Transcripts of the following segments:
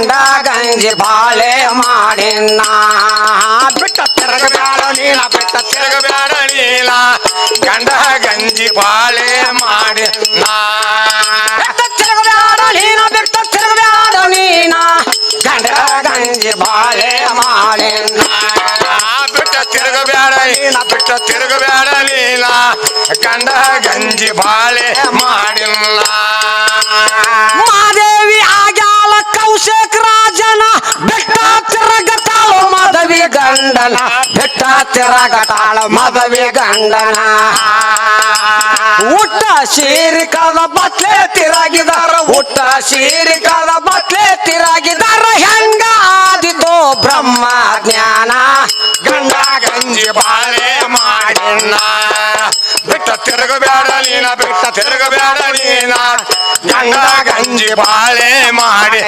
ಗಂಡ ಗಂಜಿ ಬಾಳೆ ಮಾಡಿನ ಬಿಟ್ಟ ತಿರುಗಬೇಡ ನೀಲ, ಬಿಟ್ಟ ತಿರುಗಬೇಡ ನೀಲ. ಗಂಡ ಗಂಜಿ ಬಾಳೆ ಮಾಡಿ ನಾ ಬಿಟ್ಟ ತಿರುಗಬ್ಯಾಡ ನೀನ ಬಿಟ್ಟ ತಿರುಗಬ್ಯಾಡ ನೀನ ಗಂಡ ಗಂಜಿ ಬಾಳೆ ಮಾಡಿನ ಬಿಟ್ಟ ತಿರುಗಬೇಡ ಬಿಟ್ಟ ತಿರುಗಬೇಡ ಗಂಡ ಗಂಜಿ ಬಾಳೆ ಮಾಡಿಲ್ಲ ಗಂಡನ ಬೆಟ್ಟ ತಿರಗತಾಳ ಮದವಿ ಗಂಡನ. ಊಟ ಶೀರಿಕದ ಬತ್ಲೆ ತಿರಾಗಿದಾರ ಊಟ ಶೀರಿಕದ ಬತ್ಲೆ ತಿರಾಗಿದಾರ, ಹೆಂಗ ಆದಿತು ಬ್ರಹ್ಮ ಜ್ಞಾನ. ಗಂಡ ಗಂಜಿ ಬಾಳೆ ಮಾಡಿನ ಬಿಟ್ಟ ತಿರುಗಬೇಡ ನೀನ, ಬಿಟ್ಟ ತಿರುಗಬೇಡ ನೀನ. ಗಂಡ ಗಂಜಿ ಬಾಳೆ ಮಾಡಿ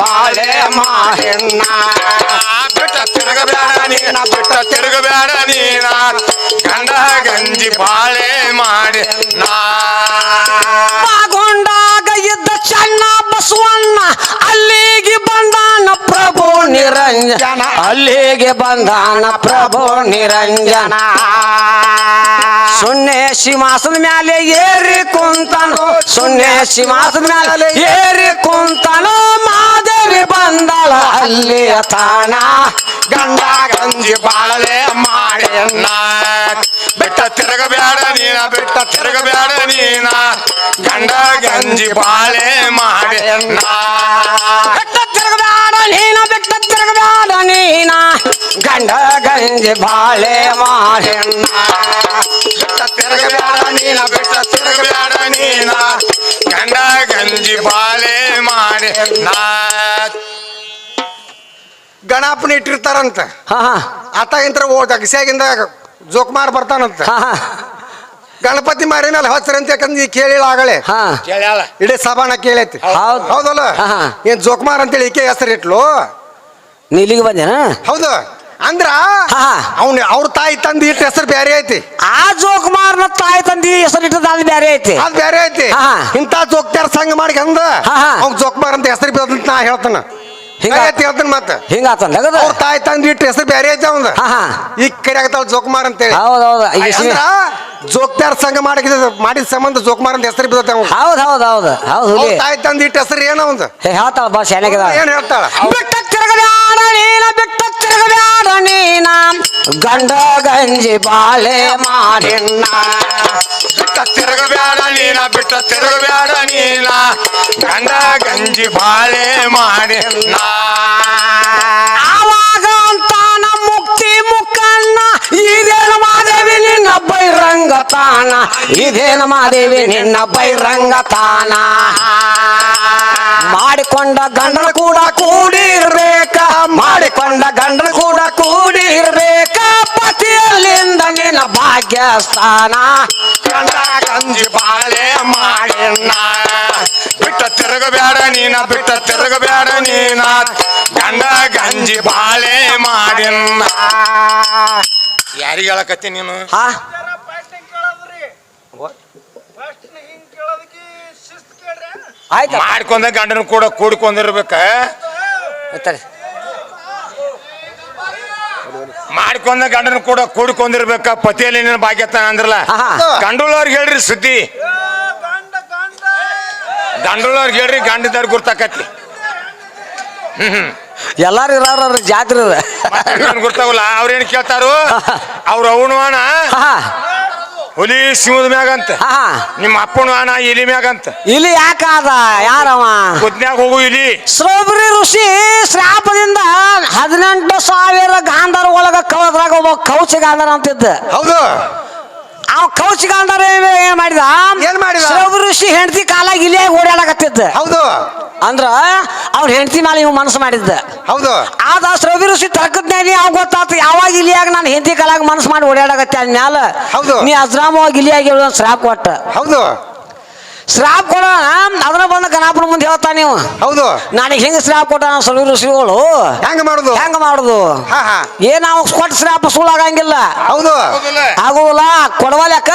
ಬಾಳೆ ಮಾಹೆಣ್ಣ ಬಿಟ್ಟ ತಿರುಗಬೇಡ ನೀನ ಬಿಟ್ಟ ತಿರುಗಬೇಡ ನೀನ. ಗಂಡ ಗಂಜಿ ಬಾಳೆ ಮಾಡಿ ನಾ ನಿರಂಜನ. ಅಲ್ಲಿಗೆ ಬಂದಾನ ಪ್ರಭು ನಿರಂಜನ. ಸುನ್ನೆ ಸಿಂಹಾಸನ ಮ್ಯಾಲೆ ಏರಿ ಕುಂತನು. ಸುನ್ನೆ ಸಿಂಹಾಸನ ಮ್ಯಾಲೆ ಏರಿ ಕುಂತನು. ಮಾದೇವಿ ಬಂದಳ ಅಲ್ಲಿ ತಾಣ. ಗಂಡ ಗಂಜಿ ಬಾಳೆ ಮಾಡಿ ಬೆಟ್ಟ ತಿರುಗಬೇಡ ನೀನ ಬೆಟ್ಟ ತಿರುಗಬೇಡ ನೀನ. ಗಂಡ ಗಂಜಿ ಬಾಳೆ ಮಾಡಿ ಗಂಡ ಗಂಜಿ ಬಾಳೆ ಮಾರಣ್ಣ. ಬಿಟ್ಟ ತಿರುಗಬೇಡ ನೀನ ಬಿಟ್ಟ ತಿರುಗಬೇಡ ನೀನ. ಗಂಡ ಗಂಜಿ ಬಾಳೆ ಮಾಡಿ ನಾ ಗಣಪನ ಇಟ್ಟಿರ್ತಾರಂತ. ಹಾ ಹಾ. ಆತ ಅಗಸಿಯಾಗಿಂದ ಜೋಕ್ ಮಾರ್ ಜೋಕುಮಾರ್ ಬರ್ತಾನಂತ. ಹಾ ಹಾ. ಗಣಪತಿ ಮಾರಿ ಮೇಲೆ ಹಚ್ಚ್ರಿ ಅಂತ ಯಾಕಂದ್ರೆ ಈ ಕೇಳಿಲ್ಲ ಆಗಳೆ ಇಡೀ ಸಭಾನ ಕೇಳೈತಿ. ಹೌದು. ಹೌದಲ್ಲ? ಹಾ, ಹಾ. ಏನ್ ಜೋಕುಮಾರ್ ಅಂತೇಳಿ ಈಕೆ ಹೆಸರು ಇಟ್ಲು ನೀ ಇಲ್ಲಿಗೆ ಬಂದೇನಾ? ಹೌದು. ಅಂದ್ರ ಹಾ. ಅವ್ನ ಅವ್ರ ತಾಯಿ ತಂದಿ ಇಟ್ಟ ಹೆಸರು ಬೇರೆ ಐತಿ. ಆ ಜೋಕುಮಾರ್ನ ತಾಯಿ ತಂದಿ ಹೆಸರು ಇಟ್ಟದ ಅದು ಬೇರೆ ಐತಿ. ಅದ್ ಬೇರೆ ಐತಿ. ಹಾ. ಇಂತ ಜೋಕ್ತಾರ ಸಂಘ ಮಾಡಿ ಅಂದ ಹಾ, ಹಾ. ಮಾರ್ ಜೋಕುಮಾರ್ ಅಂತ ಹೆಸರು ಬಿದ್ದಂತ ನಾ ಹೇಳ್ತಾನ. ಹಿಂಗ ಐತಿ ಹೇಳ್ತಾನ ಮತ್ತ. ಹಿಂಗಾತಂದ ಅವ್ರ ತಾಯಿ ತಂದ್ ಇಟ್ಟ ಹೆಸರು ಬೇರೆ ಐತಿ ಅವಂದ ಹಾ ಹಾ. ಈ ಕಡೆ ಆಗ್ತಾವ ಜೋಕುಮಾರ್ ಅಂತೇಳಿ ಹೌದ್ ಹೌದು. ಈಗ ಶ್ರೀ- ಅಂದ್ರ ಜೋಕ್ತಾರ ಸಂಘ ಮಾಡಿದ ಮಾಡಿದ ಸಂಬಂಧ ಜೋಕುಮಾರ್ ಅಂತ ಹೆಸರು ಬಿದ್ದತ ಅವ್ನ್ ಹೌದ್ ಹೌದ್ ಹೌದು. ಹೌದು ಅವ್ರ ಹುಲಿ ತಾಯಿ ತಂದ್ ಇಟ್ಟ ಹೆಸರು ಏನ ಅವಂದ ಹೇ ಹೇಳ್ತಾಳ ಬಾ ಶಾನ್ಯಾಗಿದ ಏನ್ ಹೇಳ್ತಾಳ? ಬಿಟ್ಟ ತಿರುಗಬ್ಯಾಡ ನೀನ ಬಿಟ್ಟ ನೀನ ಗಂಡ ಗಂಜಿ ಬಾಳೆ ಮಾರಿಣ್ಣ ಬಿಟ್ಟ ತಿರುಗಬೇಡ ನೀನ ಬಿಟ್ಟ ತಿರುಗಬೇಡ ನೀನ. ಗಂಡ ಗಂಜಿ ಬಾಳೆ ಅಂತಾನ ಮುಕ್ತಿ ಮುಕ್ಕಣ್ಣ. ಇದೇನು ಮಾದೇವಿ ನಿನ್ನ ಬೈರಂಗ ತಾನ ಇದೇನು ಮಾದೇವಿ ನಿನ್ನ ಬೈರಂಗ ತಾನ ಮಾಡಿಕೊಂಡ ಗಂಡನ ಕೂಡ ಕೂಡಿರ್ಬೇಕ. ಮಾಡಿಕೊಂಡ ಗಂಡನ ಕೂಡ ನಿನ್ನ ಕಂದ ಗಂಜಿ ಬಾಳೆ ಮಾಡಿ ನಾ ಬಿಟ್ಟ ತಿರುಗಬೇಡ ನೀನ ಬಿಟ್ಟ ತಿರುಗಬೇಡ ನೀನ. ಗಂಡ ಗಂಜಿ ಬಾಳೆ ಮಾಡಿ ಯಾರಿಗೆ ಹೇಳಕತ್ತಿ ನೀನು? ಹಾ? ಆಯ್ತು ಮಾಡ್ಕೊಂಡ ಗಂಡನ ಕೂಡ ಕೂಡ್ಕೊಂಡಿರ್ಬೇಕ. ಮಾಡ್ಕೊಂಡ ಗಂಡನ ಕೂಡ ಕೂಡ್ಕೊಂಡಿರ್ಬೇಕ. ಪತಿಯಲ್ಲಿ ನಿನ್ನ ಭಾಗ್ಯತಾನ ಅಂದ್ರಲ್ಲ? ಆಹಾ. ಗಂಡುಳವ್ರಿಗೆ ಹೇಳ್ರಿ ಸುದ್ದಿ. ಗಂಡುಳವ್ರಿಗೆ ಹೇಳ್ರಿ ಗಂಡದವ್ರ ಗುರ್ತಾಕತ್ತಿ. ಎಲ್ಲಾರು ಇರಾರ ಜಾತ್ರೆ ಅದ. ಏನ್ ಗುರ್ತಾವಲ್ಲ ಅವ್ರೇನ್ ಕೇಳ್ತಾರು? ಅವ್ರ ಅವನು ಅಣ್ಣ ಹುಲಿ ಸಿಂಹದ ಮ್ಯಾಗಂತ. ಹಾ ನಿಮ್ಮ ಅಪ್ಪನ ಅಣ್ಣ ಇಲಿ ಮ್ಯಾಗಂತ. ಇಲ್ಲಿ ಯಾಕಾದ ಯಾರವ? ಕುದ್ನ್ಯಾಗ ಹೋಗು ಇಲಿ ಶ್ರೋಬರಿ ಋಷಿ ಶ್ರಾಪದಿಂದ ಹದಿನೆಂಟು ಸಾವಿರ ಗಾಂಧರ್ ಒಳಗ ಕವದ್ರಾಗ ಒಬ್ಬ ಕೌಚ ಗಾಂಧರ್ ಅಂತಿದ್ದ. ಹೌದು. ಆ ಕೌಚ ಗಾಂಧರ್ ಏನ್ ಮಾಡಿದ? ಏನ್ ಮಾಡಿದ? ಶ್ರವ ಋಷಿ ಹೆಂಡತಿ ಕಾಲಾಗಿ ಇಲ್ಲೇ ಓಡಾಡಕತ್ತಿದ್ದ. ಹೌದು. ಅಂದ್ರ ಅವ್ರ ಹೆಂಡತಿ ಮೇಲೆ ಇವ್ ಮನಸ್ಸು ಮಾಡಿದ್ದ. ಹೌದು. ಆದ ಶ್ರವಿ ಋಷಿ ತರ್ಕಜ್ಞಾನಿ ಅವ್ ಗೊತ್ತಾತು ಯಾವಾಗ ಇಲಿಯಾಗ ನಾನು ಹೆಂಡತಿ ಕಾಲಾಗ ಮನಸ್ಸು ಮಾಡಿ ಓಡಾಡಕತ್ತೆ ಅಂದ್ಮ್ಯಾಲ ಹೌದು. ನೀ ಅಜ್ರಾಮವಾಗಿ ಇಲಿಯಾಗಿ ಹೇಳುವ ಶ್ರಾಪ್ ಕೊಟ್ಟ. ಹೌದು. ಶ್ರಾಪ್ ಕೊಡೋಣ ಅದನ್ನ ಬಂದ ಗಣಪನ ಮುಂದೆ ಹೇಳ್ತಾ ನೀವು ಹೌದು. ನನಗೆ ಹೆಂಗ ಶ್ರಾಪ್ ಕೊಟ್ಟ ಸಲೂರು ಋಷಿಗಳು ಹೆಂಗ ಮಾಡುದು? ಹೆಂಗ ಮಾಡುದು? ಏನ್ ನಾವು ಕೊಟ್ಟ ಶ್ರಾಪ ಸುಳ್ಳಾಗಂಗಿಲ್ಲ ಹೌದು. ಆಗುವಲ್ಲ ಆಗುದಿಲ್ಲ ಕೊಡವಲ್ಯಾಕ?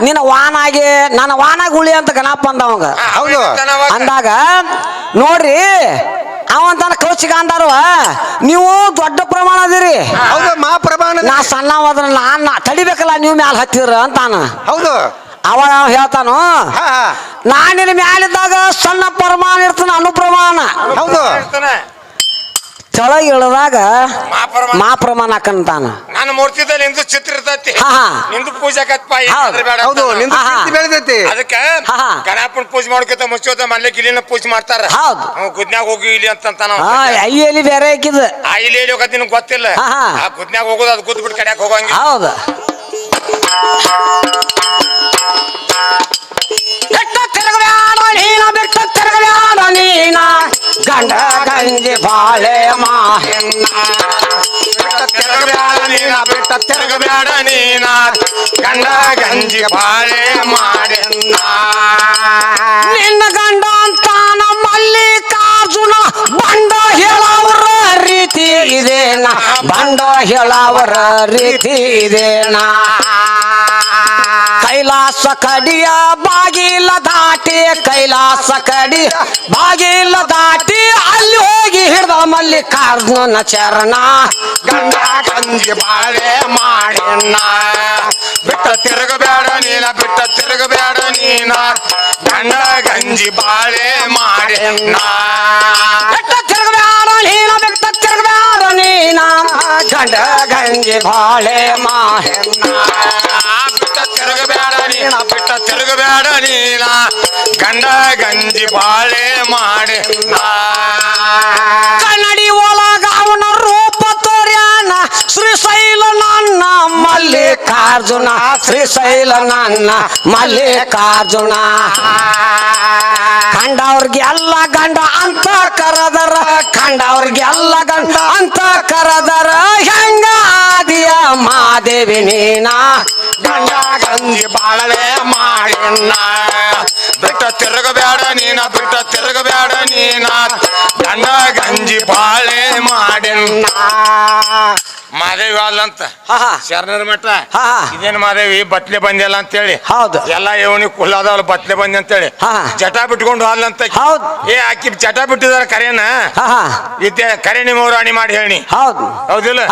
ನಿನ್ನ ವಾನಾಗಿ ನನ್ನ ವಾನಾಗಿ ಉಳಿ ಅಂತ ಗಣಪ ಅಂದ ಅವಂಗ. ಹೌದು. ಅಂದಾಗ ನೋಡ್ರಿ ಅವಂತಾನ ಕೌಚಿಗ ಅಂದಾರವ. ನೀವು ದೊಡ್ಡ ಪ್ರಮಾಣ ಅದಿರಿ. ಹೌದು ಮಹಾಪ್ರಭಾನ ನಾ ಸಣ್ಣವಾದ್ರ ನಾನ್ ತಡಿಬೇಕಲ್ಲ ನೀವು ಮ್ಯಾಲ ಹತ್ತಿರ ಅಂತಾನ. ಹೌದು. ಅವಾಗ ನಾವು ಹೇಳ್ತಾನು? ಹಾ ಹಾ. ನಾನಿನ ಮ್ಯಾಲಿದ್ದಾಗ ಸಣ್ಣ ಪ್ರಮಾಣ ಇರ್ತಾನ ಅನುಪ್ರಮಾಣ. ಹೌದು. ಕೆಳಗೆ ಇಳಿದಾಗ. ಮಾ ಪ್ರಮಾಣ ಹಾಕಂತಾನ ನನ್ನ ಮೂರ್ತಿದಲ್ಲಿ ನಿಂದು ಚಿತ್ರ ಇರ್ತೈತಿ. ಹಾ, ಹಾ. ನಿಂದು ಪೂಜೆ ಹೌದು. ಹೌದು ನಿಂದು ಬೆಳೆದೈತಿ. ಅದಕ್ಕೆ ಹಾ, ಹಾ. ಗಣಪನ ಪೂಜೆ ಮಾಡ್ಕೊತ ಮುಚ್ಚೋದ ಮಲ್ಲೆ ಇಲ್ಲಿನ ಪೂಜೆ ಮಾಡ್ತಾರ. ಹೌದು. ಅವ ಗುದ್ನ್ಯಾಗ ಹೋಗಿ ಇಲ್ಲಿ ಅಂತ ಹಾ ಅಯ್ಯಲ್ಲಿ ಬೇರೆ ಹಾಕಿದ ಆ ಇಲ್ಲಿ ಎಲ್ಲಿ ಹೋಗತ್ ಗೊತ್ತಿಲ್ಲ. ಆ ಗುದ್ನ್ಯಾಗ ಹೋಗೋದು ಅದು ಗುದ್ ಬಿಟ್ಟು ಕಡ್ಯಾಕ್ ಹೋಗಂಗ ಹೌದು. ಬೆಟ್ಟ ತಿರುಗಬ್ಯಾಡ ನೀನ, ಬೆಟ್ಟ ತಿರುಗಬ್ಯಾಡ ನೀನ. ಗಂಡ ಗಂಜಿ ಬಾಳೆ ಮಾಹಿನ್ನ ತಿರುಗಬ್ಯಾಡ ನೀನ, ಬಿಟ್ಟ ತಿರುಗಬ್ಯಾಡ ನೀನ. ಗಂಡ ಗಂಜಿ ಬಾಳೆ ಮಾಡೆನ್ನ ನಿನ್ನ ಬಂಡ ಹೇಳವರ ರೀತಿ ಇದೇನ? ಕೈಲಾಸ ಕಡಿಯ ಬಾಗಿಲ ದಾಟಿ, ಕೈಲಾಸ ಕಡಿ ಬಾಗಿಲ ದಾಟಿ ಅಲ್ಲಿ ಹೋಗಿ ಹಿಡ್ದ ಮಲ್ಲಿಕಾರ್ಜುನ ಚರಣ. ಗಂಡ ಗಂಜಿ ಬಾಳೆ ಮಾಡಿನ ಬಿಟ್ಟ ತಿರುಗಬೇಡ ನೀನ ಬಿಟ್ಟ ತಿರುಗಬೇಡ ನೀನ ಗಂಡ ಗಂಜಿ ಬಾಳೆ ಮಾಡೆನ್ನ ಗಂಡ ಗಂಜಿ ಬಾಳೆ ಮಾಹೆನ್ನ ಬಿಟ್ಟ ತಿರುಗಬೇಡ ನೀನ ಬಿಟ್ಟ ತಿರುಗಬೇಡ ನೀನ ಗಂಡ ಗಂಜಿ ಬಾಳೆ ಮಾಡೆನ್ನ ಕನ್ನಡಿ ಒಳಗ ಅವನ ರೂಪ ತೋರ್ಯಾನ. ಶ್ರೀಶೈಲ ನನ್ನ ಮಲ್ಲಿಕಾರ್ಜುನ. ಶ್ರೀಶೈಲ ನನ್ನ ಮಲ್ಲಿಕಾರ್ಜುನ. ಕಂಡವ್ರಿಗೆಲ್ಲ ಗಂಡ ಅಂತ ಕರದರ. ಕಂಡವ್ರಿಗೆಲ್ಲ ಗಂಡ ಅಂತ ಆದಿಯ ಮಾದೇವಿ ನೀನ? ಗಂಡ ಗಂಜಿ ಬಾಳೆ ಮಾಡೆನ್ನ. ಬಿಟ್ಟ ತಿರುಗಬೇಡ ನೀನ ಬಿಟ್ಟ ತಿರುಗಬೇಡ ನೀನ. ಗಂಡ ಗಂಜಿ ಬಾಳೆ ಮಾಡೆನ್ನ. ಮಾದೇವಿ ಅಲ್ಲಂತ ಶರಣರ ಮಠ. ಇದೇನು ಮಾದೇವಿ ಬತ್ಲೆ ಬಂದಿಲ್ಲ ಅಂತೇಳಿ. ಹೌದು. ಎಲ್ಲ ಇವನಿ ಕುಲ್ಲಾದವಲ್ಲ ಬತ್ಲೆ ಬಂದಿ ಅಂತೇಳಿ. ಹೇಳಿ ಜಟ ಬಿಟ್ಕೊಂಡು ಹಾಲಂತ ಹೌದು. ಏ ಆಕಿ ಜಟ ಬಿಟ್ಟಿದಾರ ಕರೇನ? ಇದ್ದೆ ಕರೆ ನಿಮ್ಮ ರಾಣಿ ಮಾಡಿ ಹೇಳಿ. ಹೌದು. ಹೌದಿಲ್ಲ.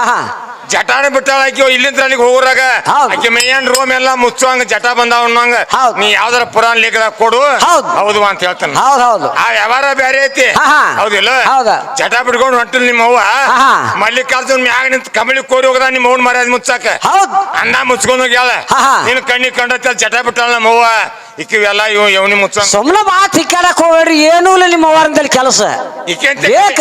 ಜಟಾನ ಬಿಟ್ಟಾಳ ಆಕಿ ಇಲ್ಲಿಂದ ಅಲ್ಲಿಗೆ ಹೋಗ್ರಾಗ? ಅಕ್ಕಿ ಆಕಿ ಮೇಯನ್ ರೂಮ್ ಎಲ್ಲ ಮುಚ್ಚುವಂಗ ಜಟ ಬಂದಾವ ಅನ್ನೋಂಗ? ಹೌದು. ನೀ ಯಾವ್ದಾರ ಪುರಾಣ ಲೇಖದ ಕೊಡು. ಹೌದು. ಹೌದು ಅಂತ ಹೇಳ್ತಾನೆ. ಹೌದು ಹೌದು. ಆ ವ್ಯವಹಾರ ಬೇರೆ ಐತಿ. ಹಾ, ಹಾ. ಹೌದಿಲ್ಲ? ಹೌದ. ಜಟ ಬಿಟ್ಕೊಂಡು ಹೊಂಟು ನಿಮ್ಮ ಅವ್ವ. ಹಾ. ಮಲ್ಲಿಕಾರ್ಜುನ್ ಮ್ಯಾಗ ನಿಂತ ಕಮಲಿ ಕೋರಿ ಹೋಗದ ನಿಮ್ಮ ಅವ್ನ ಮರ್ಯಾದ ಮುಚ್ಚಾಕ. ಹೌದು. ಅನ್ನ ಮುಚ್ಕೊಂಡ್ ಹೋಗ್ಯಾಳ. ಹಾ, ಹಾ. ನಿನ್ ಕಣ್ಣಿ ಕಂಡ ಜಟ ಬಿಟ್ಟಾಳ ನಮ್ಮ ಅವ್ವ. ಇಕ್ಕಿವೆಲ್ಲ ಇವ್ ಇವನಿ ಮುಚ್ಚ ಸುಮ್ಮನೆ ಬಾ ತಿಕ್ಕಾಡಕ್ ಹೋಗ್ಬೇಡ್ರಿ ಏನು ಇಲ್ಲ ನಿಮ್ಮ ವಾರದಲ್ಲಿ ಕೆಲಸ. ಇಕ್ಕೇಂತ ಬೇಕ.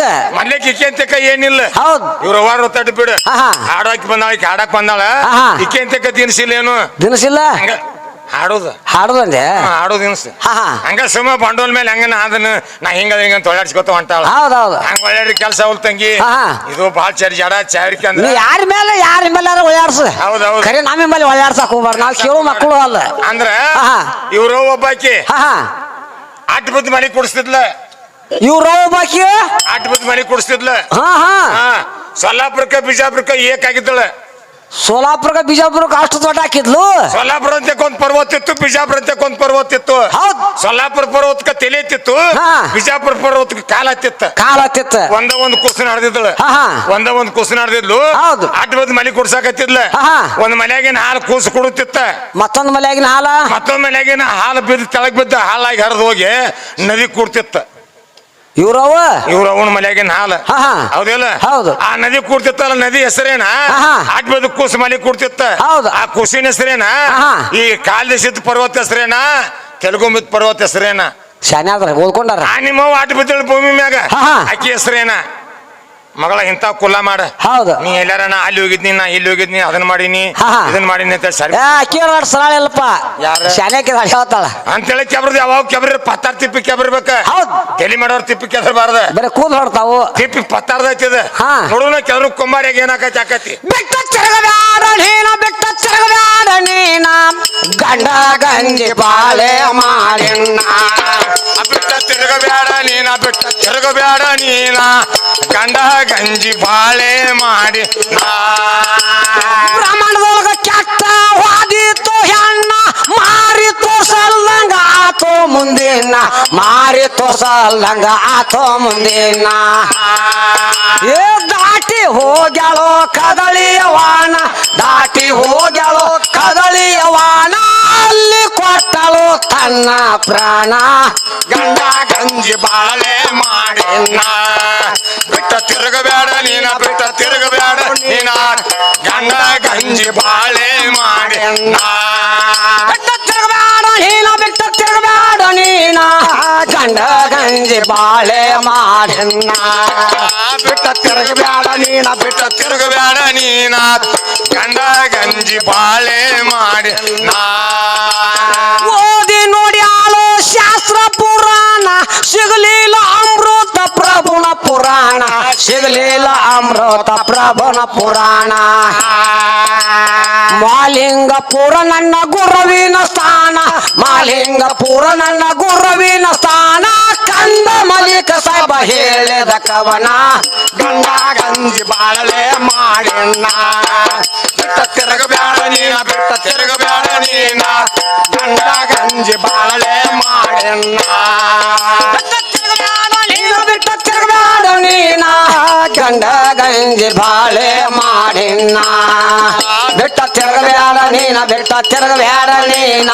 ಇಕ್ಕೇಂತಕ ಏನಿಲ್ಲ. ಹೌದು. ಇವ್ರ ವಾರ ತಟ್ಟು ಬಿಡು ಹಾ, ಹಾ. ಹಾಡಾಕಿ ಬಂದಾಳ ಹಾಡಕ್ ಬಂದಾಳ. ಇಕ್ಕೇಂತಕ ತಿನ್ಸಿಲ್ಲ ಏನು? ದಿನಸಿಲ್ಲ? ಹಂಗ ಹಾಡೋದು. ಹಾಡುದಂದೆ ಹಾಡೋದು ದಿನಸ. ಹಾ ಹಾ. ಹಂಗ ಸುಮ್ಮ ಬಂಡೋಲ್ ಮೇಲೆ ಹಂಗ ನಾ ಅದನ್ನ ನಾ ಹಿಂಗ ಹಿಂಗ ತೊಳಾಡ್ಸ್ಕೊತ ಹೊಂಟಾಳ. ಹೌದೌದು ಹಂಗ ಒಳ್ಳೆ ಕೆಲಸ ಅವ್ರ ತಂಗಿ. ಹಾ, ಹಾ. ಇದು ಭಾಳ ಚರಿ ಜಡ ಚಾರಿಕೆ ನೀ ಅಂದ್ರೆ ಯಾರ ಮೇಲೆ ಯಾರ ಮೇಲೆ ಒಳ್ಳೆಯಾಡ್ಸ ಹೌದು, ಹೌದು. ಖರೆ ನಮ್ಮ ಮೇಲೆ ಒಳ್ಳೆಯಾಡ್ಸಕ್ ಹೋಗ್ಬಾರ್ದು. ನಾವು ಕೇಳು ಮಕ್ಕಳು ಅಲ್ಲ. ಅಂದ್ರ ಹಾ, ಹಾ. ಇವ್ರು ಒಬ್ಬಾಕಿ ಹಾ ಹಾ. ಅಟ್ ಬದ್ ಮನಿ ಕುಡಿಸ್ತಿದ್ಲ. ಇವ್ರು ಬಾಕಿ ಅಟ್ ಬದ್ ಮನಿ ಕುಡಿಸ್ತಿದ್ಲ. ಹಾ ಹಾ. ಹಾ. ಸೊಲ್ಲಾಪುರಕ್ಕ ಬಿಜಾಪುರಕ್ಕ ಏಕಾಗಿದ್ದಳ. ಸೋಲಾಪುರಕ್ಕೆ ಬಿಜಾಪುರಕ್ಕೆ ಅಷ್ಟು ದೊಡ್ಡ ಹಾಕಿದ್ಲು? ಸೋಲಾಪುರ ಒಂದ್ ಪರ್ವತ ಇತ್ತು ಬಿಜಾಪುರ ಒಂದ್ ಪರ್ವತ ಇತ್ತು ಸೋಲಾಪುರ ಪರ್ವತಕ್ಕ ತಲೆ ಎತ್ತಿತ್ತು ಹಾ. ಬಿಜಾಪುರ ಪರ್ವತಕ್ಕ ಕಾಲ ಹತ್ತಿತ್ತ ಕಾಲ ಹತ್ತಿತ್ತ ಒಂದ ಒಂದ್ ಕುಸು ನಡೆದಿದ್ದಳು. ಹಾ, ಹಾ. ಒಂದ ಒಂದ್ ಕುಸು ನಡೆದಿದ್ಲು. ಹೌದು. ಅಟ್ ಬದ್ ಮಲಿ ಕುಡ್ಸಾಕತ್ತಿದ್ಲ. ಹಾ, ಹಾ. ಒಂದ್ ಮನ್ಯಾಗಿನ ಹಾಲು ಕೂಸು ಕುಡುತ್ತಿತ್ತ. ಮತ್ತೊಂದು ಮಲೆಯಾಗಿನ ಹಾಲ? ಮತ್ತೊಂದ್ ಮನ್ಯಾಗಿನ ಹಾಲು ಬಿದ್ದು ತೆಳಗ್ ಬಿದ್ದ ಹಾಲಾಗಿ ಹರಿದು ಹೋಗಿ ನದಿ ಕೂಡ್ತಿತ್ತ. ಇವ್ರವ ಇವ್ರ ಅವನ ಮನ್ಯಾಗಿನ ಹಾಲು ಹಾ, ಹಾ. ಹೌದಿಲ್ಲ ಹೌದು. ಆ ನದಿ ಕೂಡ್ತಿತ್ತಲ್ಲ ನದಿ ಹೆಸರೇನ ಹಾ, ಹಾ. ಅಟ್ ಬದ್ ಕೂಸು ಮಲಿ ಕೂಡ್ತಿತ್ತ ಹೌದು. ಆ ಕುಸಿನ ಹೆಸರೇನ ಹಾ. ಈ ಕಾಲ್ದೇಶದ ಪರ್ವತ ಹೆಸರೇನ ತೆಲುಗುಂಬಿದ ಪರ್ವತ ಹೆಸರೇನ ಶನಿ ಆದ್ರ ಓದ್ಕೊಂಡಾರ ಆ ನಿಮ್ಮವ್ ಆಟ ಬಿದ್ದಳು ಭೂಮಿ ಮ್ಯಾಗ ಅಕ್ಕಿ ಹಾ. ಆಕಿ ಹೆಸರೇನ ಮಗಳ ಇಂತ ಕುಲ್ಲ ಮಾಡ. ಹೌದು. ನೀ ಎಲ್ಲಾರ ನಾ ಅಲ್ಲಿ ಹೋಗಿದ್ನಿ ನಾ ಇಲ್ಲಿ ಹೋಗಿದ್ನಿ ಅದನ್ನ ಮಾಡೀನಿ ಹಾ, ಹಾ. ಇದನ್ನ ಮಾಡೀನಿ ಅಂತ ಸರಿ. ಅಕ್ಕಿ ಸರಳ ಇಲ್ಲಪ್ಪ. ಯಾರು? ಶಾನ್ಯಾಕೆ ಹೇಳ್ತಾಳ. ಅಂತೇಳಿ ಕೆಬ್ರದ್ ಯಾವಾಗ ಕೆಬ್ರಿ ಪತ್ತಾರ್ ತಿಪ್ಪಿ ಕೆಬ್ರಬೇಕ. ಹೌದ್. ತಲೆ ಮಾಡೋರ್ ತಿಪ್ಪಿ ಕೆದರ್ಬಾರ್ದ. ಬರೀ ಕೂದ್ ಹೊಡ್ತಾವು. ತಿಪ್ಪಿ ಪತ್ತಾರ್ದೈತಿದ ಹಾ. ನೋಡೋಣ ಕೆದ್ರು ಕುಂಬಾರಿಯಾಗ ಏನಾಕೈತಿ ಆಕತಿ ಬೆಟ್ಟ ಚರಗದ ನೀನ ಬೆಟ್ಟ ತಿರುಗಬ್ಯಾಡ ತಿರುಗಬೇಡ ನೀನ ಗಂಡ ಗಂಜಿ ಬಾಳೆ ಮಾಡಿನ ಬಿಟ್ಟ ತಿರುಗಬೇಡ ನೀನ ಬಿಟ್ಟ ತಿರುಗಬೇಡ ನೀನ ಗಂಡ ಗಂಜಿ ಬಾಳೆ ಮಾಡಿ ನಾ ಬ್ರಹ್ಮಾಂಡದೊಳಗ ಕೆಟ್ಟ ವಾದಿತ್ತು ಹೆಣ್ಣ ಮಾರಿ ತೋರ್ಸಲ್ದಂಗ ಆತೋ ಮುಂದಿನ ಮಾರಿ ತೋರ್ಸಲ್ದಂಗ ಆತೋ ಮುಂದಿನ ಏ ದಾಟಿ ಹೋಗ್ಯಾಳೋ ಕದಳಿಯವಾನ ದಾಟಿ ತನ್ನ ಪ್ರಾಣ. ಗಂಡ ಗಂಜಿ ಬಾಳೆ ಮಾಡಿನ. ಬಿಟ್ಟ ತಿರುಗಬೇಡ, ನೀನ ಬಿಟ್ಟ ತಿರುಗಬೇಡ, ನೀನ ಗಂಡ ಗಂಜಿ ಬಾಳೆ ಮಾಡಿನ. ಬಿಟ್ಟ ತಿರುಗಬೇಡ, ನೀನ ಬಿಟ್ಟ ತಿರುಗಬೇಡ, ನೀನ ಗಂಡ ಗಂಜಿ ಬಾಳೆ ಮಾಡಿನ. ಬಿಟ್ಟ ತಿರುಗಬೇಡ, ನೀನ ಬಿಟ್ಟ ತಿರುಗಬೇಡ, ನೀನ ಗಂಡ ಗಂಜಿ ಬಾಳೆ ಮಾಡಿ ಸಿಗಲಿಲ್ಲ ಅಮೃತ ಪ್ರಭನ ಪುರಾಣ ಮಾಲಿಂಗಪುರ ನನ್ನ ಗುರುವಿನ ಸ್ಥಾನ ಮಾಲಿಂಗಪುರ ನನ್ನ ಗುರುವಿನ ಸ್ಥಾನ ಕಂದ ಮಲಿಕ ಸಾಹೇಬ ಹೇಳಿದ ಕವನ ಗಂಡ ಗಂಜಿ ಬಾಳೆ ಮಾಡಿ ನಾ ಬಿಟ್ಟ ತಿರುಗಬೇಡ ನೀನ ಬಿಟ್ಟ ತಿರುಗಬೇಡ ನೀನ ಗಂಡ ಗಂಜಿ ಬಾಳೆ ಮಾಡಿ ಗಂಡ ಗಂಜಿ ಬಾಳೆ ಮಾಡಿನ ಬಿಟ್ಟ ತಿರುಗಬೇಡ ನೀನ ಬಿಟ್ಟ ತಿರುಗಬೇಡ ನೀನ.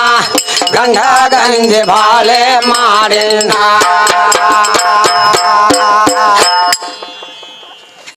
ಗಂಡ ಗಂಜಿ ಬಾಳೆ ಮಾಡಿನ